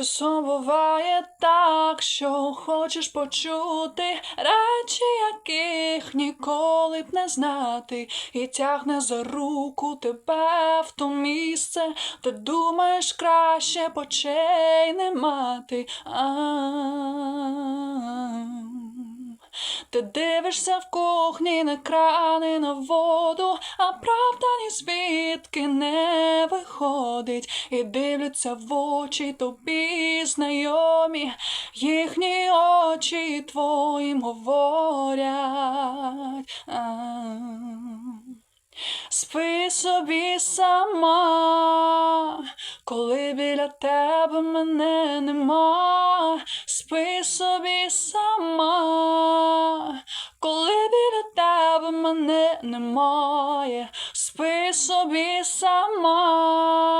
Часом буває так, що хочеш почути речі, яких ніколи б не знати, і тягне за руку тебе в то місце, де думаєш краще почей не мати. Ти дивишся в кухні на крани на воду, а правда ні звідки не виходить, і дивляться в очі тобі знайомі, їхні очі твоїм говорять. Спи собі сама, коли біля тебе мене нема, спи собі сама, коли біля тебе мене немає, спи собі сама,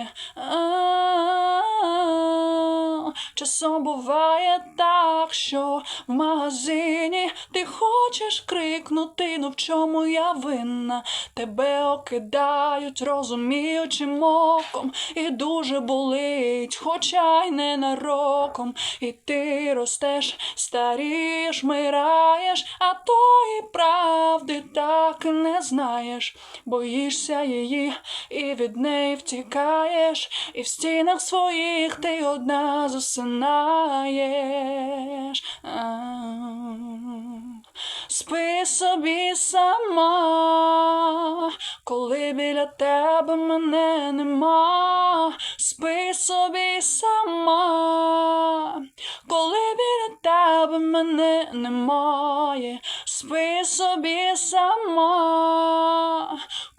Часом буває так, що в магазині ти хочеш крикнути, ну в чому я винна? Тебе окидають, розуміючим оком, і дуже болить, хоча й не нароком. І ти ростеш, старієш, мираєш, а тої правди так не знаєш. Боїшся її і від неї втікаєш, і в стінах своїх ти одна засинаєш. Спи собі сама, коли біля тебе мене нема, спи собі сама, коли біля тебе мене немає, спи собі сама,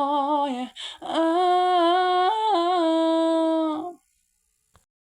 А.